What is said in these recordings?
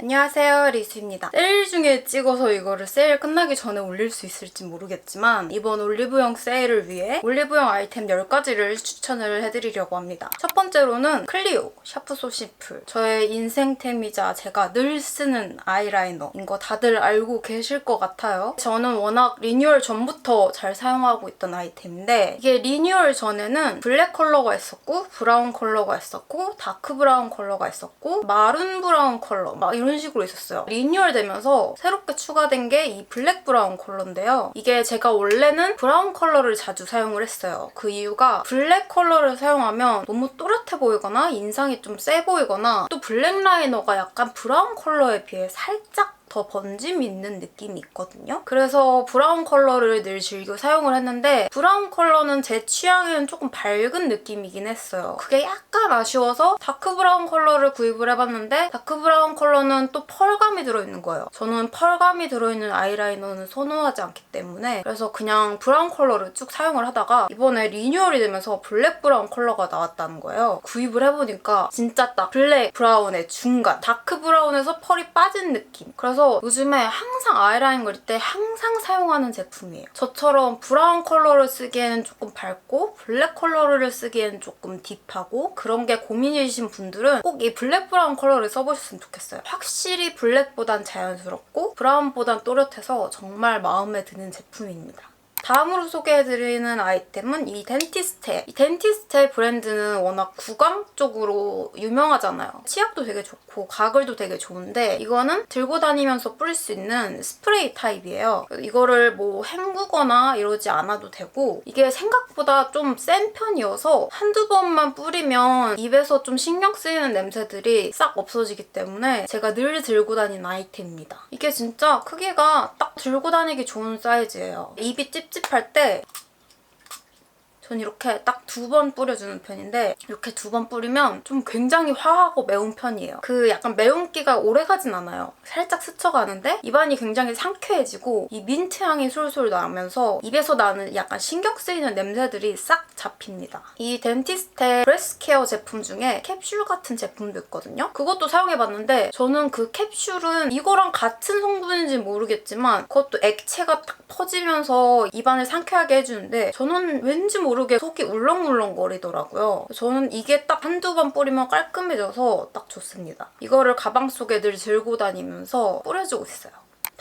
안녕하세요 리수입니다. 세일 중에 찍어서 이거를 세일 끝나기 전에 올릴 수 있을지 모르겠지만 이번 올리브영 세일을 위해 올리브영 아이템 10가지를 추천을 해드리려고 합니다. 첫 번째로는 클리오 샤프 소시풀 저의 인생템이자 제가 늘 쓰는 아이라이너인 거 다들 알고 계실 것 같아요. 저는 워낙 리뉴얼 전부터 잘 사용하고 있던 아이템인데 이게 리뉴얼 전에는 블랙 컬러가 있었고 브라운 컬러가 있었고 다크 브라운 컬러가 있었고 마룬 브라운 컬러 막 이런 식으로 있었어요. 리뉴얼 되면서 새롭게 추가된 게 이 블랙 브라운 컬러인데요. 이게 제가 원래는 브라운 컬러를 자주 사용을 했어요. 그 이유가 블랙 컬러를 사용하면 너무 또렷해 보이거나 인상이 좀 세 보이거나 또 블랙 라이너가 약간 브라운 컬러에 비해 살짝 더 번짐 있는 느낌이 있거든요. 그래서 브라운 컬러를 늘 즐겨 사용을 했는데 브라운 컬러는 제 취향에는 조금 밝은 느낌이긴 했어요. 그게 약간 아쉬워서 다크 브라운 컬러를 구입을 해봤는데 다크 브라운 컬러는 또 펄감이 들어있는 거예요. 저는 펄감이 들어있는 아이라이너는 선호하지 않기 때문에 그래서 그냥 브라운 컬러를 쭉 사용을 하다가 이번에 리뉴얼이 되면서 블랙 브라운 컬러가 나왔다는 거예요. 구입을 해보니까 진짜 딱 블랙 브라운의 중간 다크 브라운에서 펄이 빠진 느낌. 그래서 요즘에 항상 아이라인 그릴 때 항상 사용하는 제품이에요. 저처럼 브라운 컬러를 쓰기에는 조금 밝고 블랙 컬러를 쓰기에는 조금 딥하고 그런 게 고민이신 분들은 꼭 이 블랙 브라운 컬러를 써보셨으면 좋겠어요. 확실히 블랙보단 자연스럽고 브라운보단 또렷해서 정말 마음에 드는 제품입니다. 다음으로 소개해드리는 아이템은 이 덴티스테. 이 덴티스테 브랜드는 워낙 구강 쪽으로 유명하잖아요. 치약도 되게 좋고 가글도 되게 좋은데 이거는 들고 다니면서 뿌릴 수 있는 스프레이 타입이에요. 이거를 뭐 헹구거나 이러지 않아도 되고 이게 생각보다 좀 센 편이어서 한두 번만 뿌리면 입에서 좀 신경 쓰이는 냄새들이 싹 없어지기 때문에 제가 늘 들고 다니는 아이템입니다. 이게 진짜 크기가 딱 들고 다니기 좋은 사이즈예요. 입이 찝 찝할 때 전 이렇게 딱 두 번 뿌려주는 편인데 이렇게 두 번 뿌리면 좀 굉장히 화하고 매운 편이에요. 그 약간 매운기가 오래 가진 않아요. 살짝 스쳐가는데 입안이 굉장히 상쾌해지고 이 민트 향이 솔솔 나면서 입에서 나는 약간 신경 쓰이는 냄새들이 싹 잡힙니다. 이 덴티스테 브레스 케어 제품 중에 캡슐 같은 제품도 있거든요. 그것도 사용해봤는데 저는 그 캡슐은 이거랑 같은 성분인지 모르겠지만 그것도 액체가 딱 퍼지면서 입안을 상쾌하게 해주는데 저는 왠지 모르 게 속이 울렁울렁 거리더라고요. 저는 이게 딱 한두 번 뿌리면 깔끔해져서 딱 좋습니다. 이거를 가방 속에 늘 들고 다니면서 뿌려주고 있어요.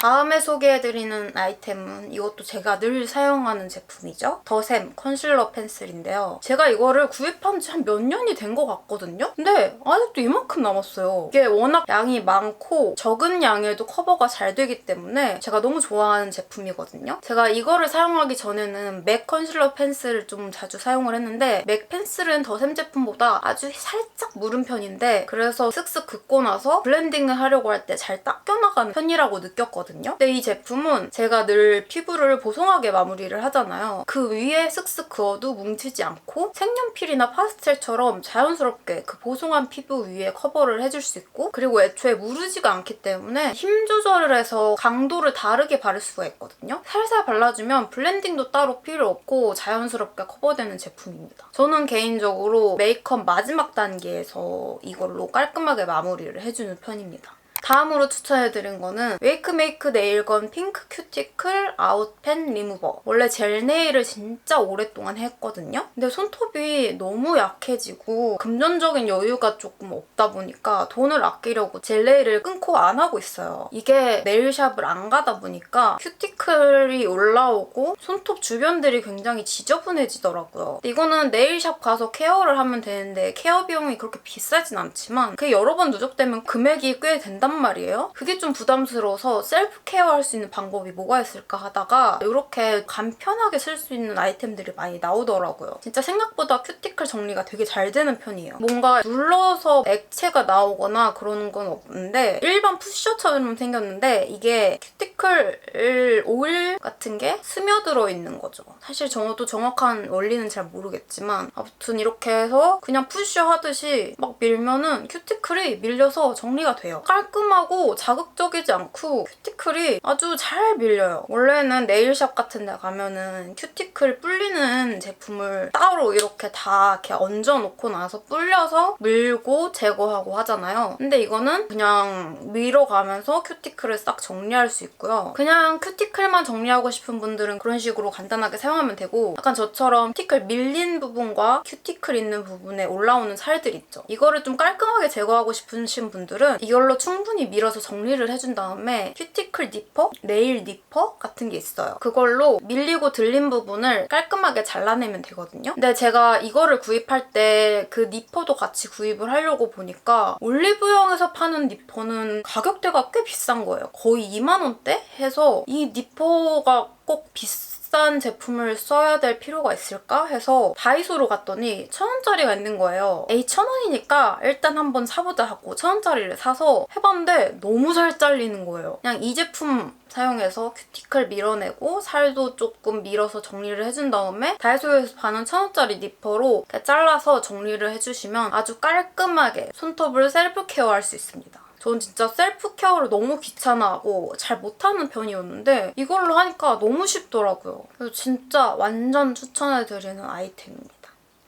다음에 소개해드리는 아이템은 이것도 제가 늘 사용하는 제품이죠. 더샘 컨실러 펜슬인데요. 제가 이거를 구입한 지 한 몇 년이 된 것 같거든요? 근데 아직도 이만큼 남았어요. 이게 워낙 양이 많고 적은 양에도 커버가 잘 되기 때문에 제가 너무 좋아하는 제품이거든요. 제가 이거를 사용하기 전에는 맥 컨실러 펜슬을 좀 자주 사용을 했는데 맥 펜슬은 더샘 제품보다 아주 살짝 무른 편인데 그래서 슥슥 긋고 나서 블렌딩을 하려고 할 때 잘 닦여나가는 편이라고 느꼈거든요. 근데 이 제품은 제가 늘 피부를 보송하게 마무리를 하잖아요. 그 위에 슥슥 그어도 뭉치지 않고 색연필이나 파스텔처럼 자연스럽게 그 보송한 피부 위에 커버를 해줄 수 있고 그리고 애초에 무르지가 않기 때문에 힘 조절을 해서 강도를 다르게 바를 수가 있거든요. 살살 발라주면 블렌딩도 따로 필요 없고 자연스럽게 커버되는 제품입니다. 저는 개인적으로 메이크업 마지막 단계에서 이걸로 깔끔하게 마무리를 해주는 편입니다. 다음으로 추천해드린 거는 웨이크메이크 네일건 핑크 큐티클 아웃펜 리무버. 원래 젤 네일을 진짜 오랫동안 했거든요. 근데 손톱이 너무 약해지고 금전적인 여유가 조금 없다 보니까 돈을 아끼려고 젤 네일을 끊고 안 하고 있어요. 이게 네일샵을 안 가다 보니까 큐티클이 올라오고 손톱 주변들이 굉장히 지저분해지더라고요. 이거는 네일샵 가서 케어를 하면 되는데 케어 비용이 그렇게 비싸진 않지만 그게 여러 번 누적되면 금액이 꽤 된단 말이에요. 그게 좀 부담스러워서 셀프 케어할 수 있는 방법이 뭐가 있을까 하다가 이렇게 간편하게 쓸 수 있는 아이템들이 많이 나오더라고요. 진짜 생각보다 큐티클 정리가 되게 잘 되는 편이에요. 뭔가 눌러서 액체가 나오거나 그러는 건 없는데 일반 푸셔처럼 생겼는데 이게 큐티클 오일 같은 게 스며들어 있는 거죠. 사실 저도 정확한 원리는 잘 모르겠지만 아무튼 이렇게 해서 그냥 푸셔 하듯이 막 밀면은 큐티클이 밀려서 정리가 돼요. 깔끔 깔끔하고 자극적이지 않고 큐티클이 아주 잘 밀려요. 원래는 네일샵 같은 데 가면은 큐티클 불리는 제품을 따로 이렇게 다 이렇게 얹어놓고 나서 불려서 밀고 제거하고 하잖아요. 근데 이거는 그냥 밀어가면서 큐티클을 싹 정리할 수 있고요. 그냥 큐티클만 정리하고 싶은 분들은 그런 식으로 간단하게 사용하면 되고 약간 저처럼 큐티클 밀린 부분과 큐티클 있는 부분에 올라오는 살들 있죠. 이거를 좀 깔끔하게 제거하고 싶으신 분들은 이걸로 충분 히 밀어서 정리를 해준 다음에 큐티클 니퍼, 네일 니퍼 같은 게 있어요. 그걸로 밀리고 들린 부분을 깔끔하게 잘라내면 되거든요. 근데 제가 이거를 구입할 때 그 니퍼도 같이 구입을 하려고 보니까 올리브영에서 파는 니퍼는 가격대가 꽤 비싼 거예요. 거의 2만 원대 해서 이 니퍼가 꼭 비 싼 제품을 써야 될 필요가 있을까 해서 다이소로 갔더니 천 원짜리가 있는 거예요. 에이 천 원이니까 일단 한번 사보자 하고 천 원짜리를 사서 해봤는데 너무 잘 잘리는 거예요. 그냥 이 제품 사용해서 큐티클 밀어내고 살도 조금 밀어서 정리를 해준 다음에 다이소에서 파는 천 원짜리 니퍼로 잘라서 정리를 해주시면 아주 깔끔하게 손톱을 셀프 케어할 수 있습니다. 전 진짜 셀프 케어를 너무 귀찮아하고 잘 못하는 편이었는데 이걸로 하니까 너무 쉽더라고요. 그래서 진짜 완전 추천해드리는 아이템입니다.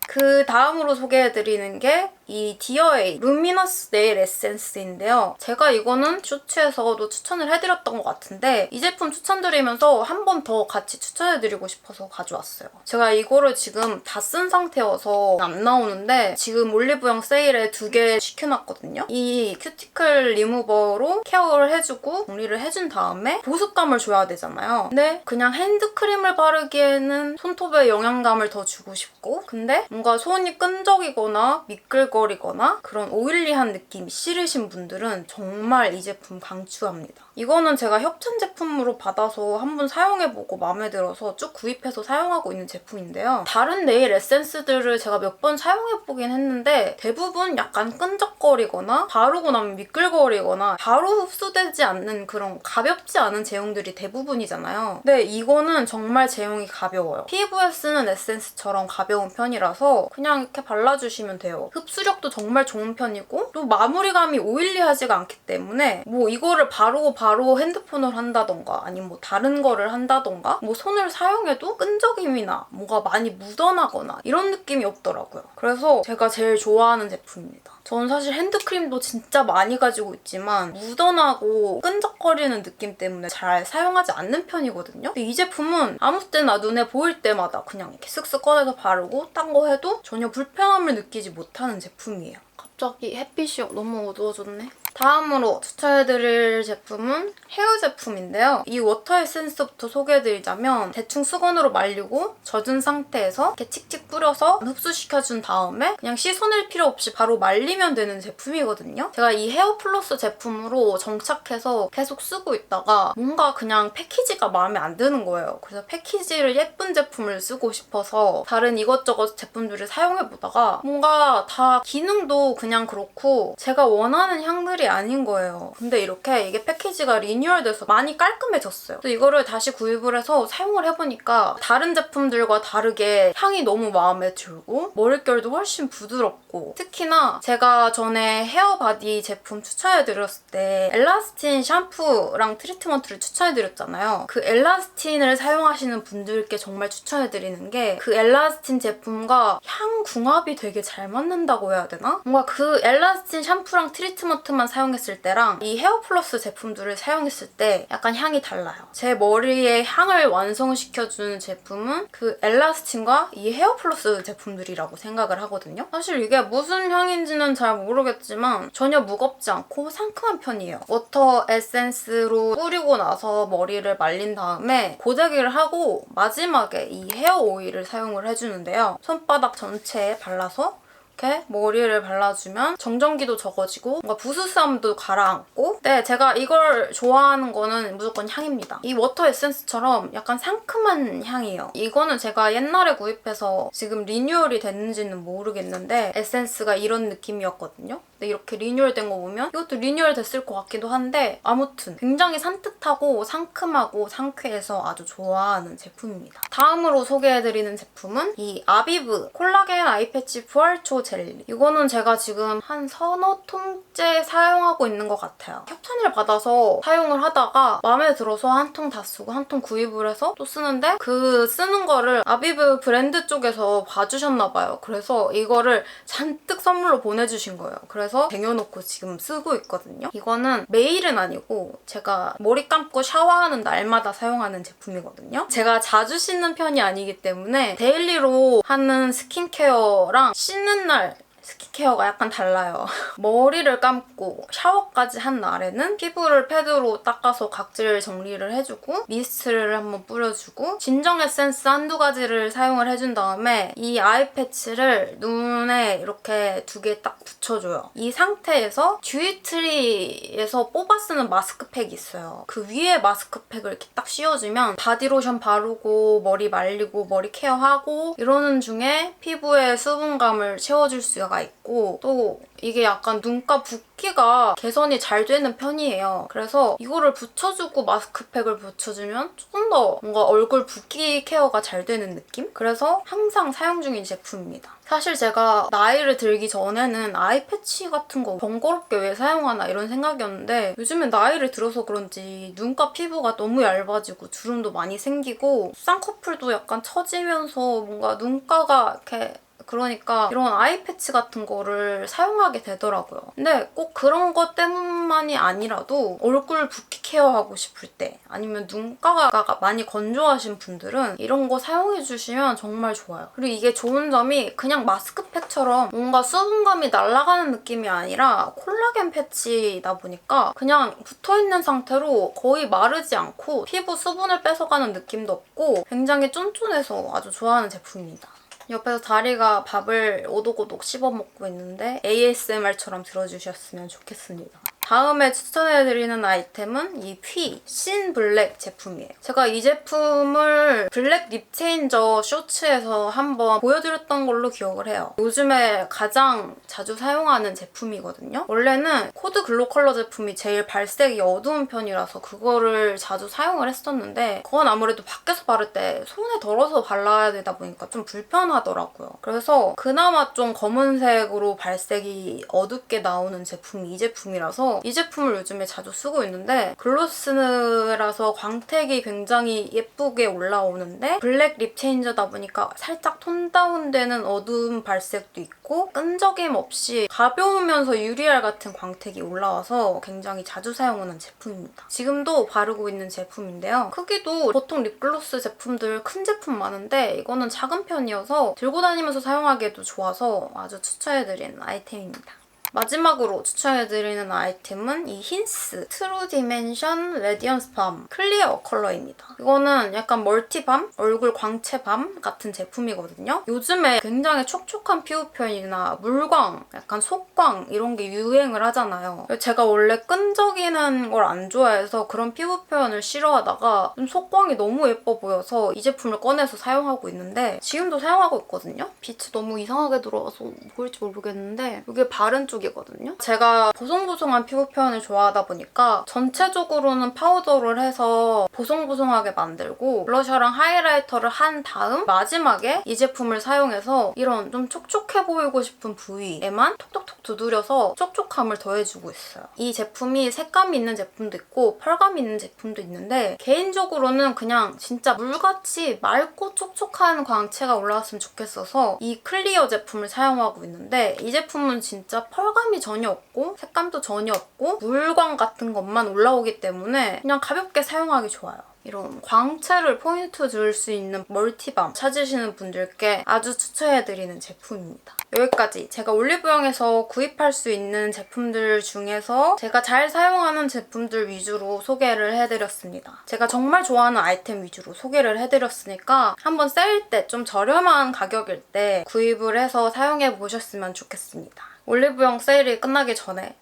그 다음으로 소개해드리는 게 이 디어에이 루미너스 네일 에센스인데요. 제가 이거는 쇼츠에서도 추천을 해드렸던 것 같은데 이 제품 추천드리면서 한 번 더 같이 추천해드리고 싶어서 가져왔어요. 제가 이거를 지금 다 쓴 상태여서 안 나오는데 지금 올리브영 세일에 두 개 시켜놨거든요. 이 큐티클 리무버로 케어를 해주고 정리를 해준 다음에 보습감을 줘야 되잖아요. 근데 그냥 핸드크림을 바르기에는 손톱에 영양감을 더 주고 싶고 근데 뭔가 손이 끈적이거나 미끌 거리거나 그런 오일리한 느낌이 싫으신 분들은 정말 이 제품 강추합니다. 이거는 제가 협찬 제품으로 받아서 한번 사용해보고 마음에 들어서 쭉 구입해서 사용하고 있는 제품인데요. 다른 네일 에센스들을 제가 몇 번 사용해보긴 했는데 대부분 약간 끈적거리거나 바르고 나면 미끌거리거나 바로 흡수되지 않는 그런 가볍지 않은 제형들이 대부분이잖아요. 근데 이거는 정말 제형이 가벼워요. 피부에 쓰는 에센스처럼 가벼운 편이라서 그냥 이렇게 발라주시면 돼요. 흡수력도 정말 좋은 편이고 또 마무리감이 오일리하지가 않기 때문에 뭐 이거를 바르고 바로 핸드폰을 한다던가 아니면 뭐 다른 거를 한다던가 뭐 손을 사용해도 끈적임이나 뭐가 많이 묻어나거나 이런 느낌이 없더라고요. 그래서 제가 제일 좋아하는 제품입니다. 저는 사실 핸드크림도 진짜 많이 가지고 있지만 묻어나고 끈적거리는 느낌 때문에 잘 사용하지 않는 편이거든요. 이 제품은 아무 때나 눈에 보일 때마다 그냥 이렇게 쓱쓱 꺼내서 바르고 딴 거 해도 전혀 불편함을 느끼지 못하는 제품이에요. 갑자기 햇빛이 너무 어두워졌네. 다음으로 추천해드릴 제품은 헤어 제품인데요. 이 워터 에센스부터 소개해드리자면 대충 수건으로 말리고 젖은 상태에서 이렇게 칙칙 뿌려서 흡수시켜준 다음에 그냥 씻어낼 필요 없이 바로 말리면 되는 제품이거든요. 제가 이 헤어 플러스 제품으로 정착해서 계속 쓰고 있다가 뭔가 그냥 패키지가 마음에 안 드는 거예요. 그래서 패키지를 예쁜 제품을 쓰고 싶어서 다른 이것저것 제품들을 사용해보다가 뭔가 다 기능도 그냥 그렇고 제가 원하는 향들이 아닌 거예요. 근데 이렇게 이게 패키지가 리뉴얼돼서 많이 깔끔해졌어요. 그래서 이거를 다시 구입을 해서 사용을 해보니까 다른 제품들과 다르게 향이 너무 마음에 들고 머릿결도 훨씬 부드럽고 특히나 제가 전에 헤어바디 제품 추천해드렸을 때 엘라스틴 샴푸랑 트리트먼트를 추천해드렸잖아요. 그 엘라스틴을 사용하시는 분들께 정말 추천해드리는 게 그 엘라스틴 제품과 향 궁합이 되게 잘 맞는다고 해야 되나? 뭔가 그 엘라스틴 샴푸랑 트리트먼트만 사용했을 때랑 이 헤어 플러스 제품들을 사용했을 때 약간 향이 달라요. 제 머리에 향을 완성시켜주는 제품은 그 엘라스틴과 이 헤어 플러스 제품들이라고 생각을 하거든요. 사실 이게 무슨 향인지는 잘 모르겠지만 전혀 무겁지 않고 상큼한 편이에요. 워터 에센스로 뿌리고 나서 머리를 말린 다음에 고데기를 하고 마지막에 이 헤어 오일을 사용을 해주는데요. 손바닥 전체에 발라서 이렇게 머리를 발라주면 정전기도 적어지고 뭔가 부스스함도 가라앉고 네 제가 이걸 좋아하는 거는 무조건 향입니다. 이 워터 에센스처럼 약간 상큼한 향이에요. 이거는 제가 옛날에 구입해서 지금 리뉴얼이 됐는지는 모르겠는데 에센스가 이런 느낌이었거든요. 근데 이렇게 리뉴얼 된 거 보면 이것도 리뉴얼 됐을 것 같기도 한데 아무튼 굉장히 산뜻하고 상큼하고 상쾌해서 아주 좋아하는 제품입니다. 다음으로 소개해드리는 제품은 이 아비브 콜라겐 아이패치 부활초 젤리. 이거는 제가 지금 한 서너 통째 사용하고 있는 것 같아요. 을 받아서 사용을 하다가 마음에 들어서 한 통 다 쓰고 한 통 구입을 해서 또 쓰는데 그 쓰는 거를 아비브 브랜드 쪽에서 봐주셨나 봐요. 그래서 이거를 잔뜩 선물로 보내주신 거예요. 그래서 쟁여놓고 지금 쓰고 있거든요. 이거는 매일은 아니고 제가 머리 감고 샤워하는 날마다 사용하는 제품이거든요. 제가 자주 씻는 편이 아니기 때문에 데일리로 하는 스킨케어랑 씻는 날 스킨케어가 약간 달라요. 머리를 감고 샤워까지 한 날에는 피부를 패드로 닦아서 각질 정리를 해주고 미스트를 한번 뿌려주고 진정 에센스 한두 가지를 사용을 해준 다음에 이 아이 패치를 눈에 이렇게 두 개 딱 붙여줘요. 이 상태에서 듀이트리에서 뽑아 쓰는 마스크팩이 있어요. 그 위에 마스크팩을 이렇게 딱 씌워주면 바디로션 바르고 머리 말리고 머리 케어하고 이러는 중에 피부에 수분감을 채워줄 수가 있고 또 이게 약간 눈가 붓기가 개선이 잘 되는 편이에요. 그래서 이거를 붙여주고 마스크팩을 붙여주면 조금 더 뭔가 얼굴 붓기 케어가 잘 되는 느낌? 그래서 항상 사용 중인 제품입니다. 사실 제가 나이를 들기 전에는 아이 패치 같은 거 번거롭게 왜 사용하나 이런 생각이었는데 요즘엔 나이를 들어서 그런지 눈가 피부가 너무 얇아지고 주름도 많이 생기고 쌍꺼풀도 약간 처지면서 뭔가 눈가가 이렇게 그러니까 이런 아이 패치 같은 거를 사용하게 되더라고요. 근데 꼭 그런 것 때문만이 아니라도 얼굴 붓기 케어하고 싶을 때 아니면 눈가가 많이 건조하신 분들은 이런 거 사용해 주시면 정말 좋아요. 그리고 이게 좋은 점이 그냥 마스크팩처럼 뭔가 수분감이 날아가는 느낌이 아니라 콜라겐 패치다 보니까 그냥 붙어있는 상태로 거의 마르지 않고 피부 수분을 뺏어가는 느낌도 없고 굉장히 쫀쫀해서 아주 좋아하는 제품입니다. 옆에서 다리가 밥을 오독오독 씹어 먹고 있는데 ASMR처럼 들어주셨으면 좋겠습니다. 다음에 추천해드리는 아이템은 이 피, 신 블랙 제품이에요. 제가 이 제품을 블랙 립 체인저 쇼츠에서 한번 보여드렸던 걸로 기억을 해요. 요즘에 가장 자주 사용하는 제품이거든요. 원래는 코드 글로 컬러 제품이 제일 발색이 어두운 편이라서 그거를 자주 사용을 했었는데 그건 아무래도 밖에서 바를 때 손에 덜어서 발라야 되다 보니까 좀 불편하더라고요. 그래서 그나마 좀 검은색으로 발색이 어둡게 나오는 제품이 이 제품이라서 이 제품을 요즘에 자주 쓰고 있는데 글로스라서 광택이 굉장히 예쁘게 올라오는데 블랙 립 체인저다 보니까 살짝 톤 다운되는 어두운 발색도 있고 끈적임 없이 가벼우면서 유리알 같은 광택이 올라와서 굉장히 자주 사용하는 제품입니다. 지금도 바르고 있는 제품인데요. 크기도 보통 립글로스 제품들 큰 제품 많은데 이거는 작은 편이어서 들고 다니면서 사용하기에도 좋아서 아주 추천해드리는 아이템입니다. 마지막으로 추천해드리는 아이템은 이 힌스 트루 디멘션 레디언스 밤 클리어 컬러입니다. 이거는 약간 멀티밤, 얼굴 광채밤 같은 제품이거든요. 요즘에 굉장히 촉촉한 피부 표현이나 물광, 약간 속광 이런 게 유행을 하잖아요. 제가 원래 끈적이는 걸 안 좋아해서 그런 피부 표현을 싫어하다가 좀 속광이 너무 예뻐 보여서 이 제품을 꺼내서 사용하고 있는데 지금도 사용하고 있거든요. 빛이 너무 이상하게 들어와서 보일지 모르겠는데 이게 바른 쪽 쪽이거든요. 제가 보송보송한 피부 표현을 좋아하다 보니까 전체적으로는 파우더를 해서 보송보송하게 만들고 블러셔랑 하이라이터를 한 다음 마지막에 이 제품을 사용해서 이런 좀 촉촉해 보이고 싶은 부위에만 톡톡톡 두드려서 촉촉함을 더해주고 있어요. 이 제품이 색감이 있는 제품도 있고 펄감이 있는 제품도 있는데 개인적으로는 그냥 진짜 물같이 맑고 촉촉한 광채가 올라왔으면 좋겠어서 이 클리어 제품을 사용하고 있는데 이 제품은 진짜 펄 펄감이 전혀 없고 색감도 전혀 없고 물광 같은 것만 올라오기 때문에 그냥 가볍게 사용하기 좋아요. 이런 광채를 포인트 줄 수 있는 멀티밤 찾으시는 분들께 아주 추천해드리는 제품입니다. 여기까지 제가 올리브영에서 구입할 수 있는 제품들 중에서 제가 잘 사용하는 제품들 위주로 소개를 해드렸습니다. 제가 정말 좋아하는 아이템 위주로 소개를 해드렸으니까 한번 세일 때 좀 저렴한 가격일 때 구입을 해서 사용해 보셨으면 좋겠습니다. 올리브영 세일이 끝나기 전에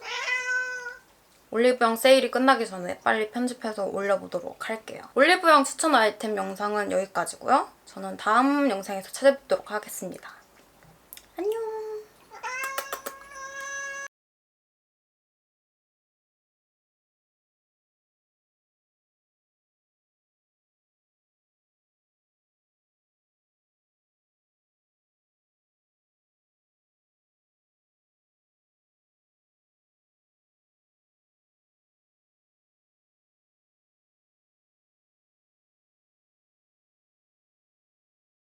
올리브영 세일이 끝나기 전에 빨리 편집해서 올려보도록 할게요. 올리브영 추천 아이템 영상은 여기까지고요. 저는 다음 영상에서 찾아뵙도록 하겠습니다.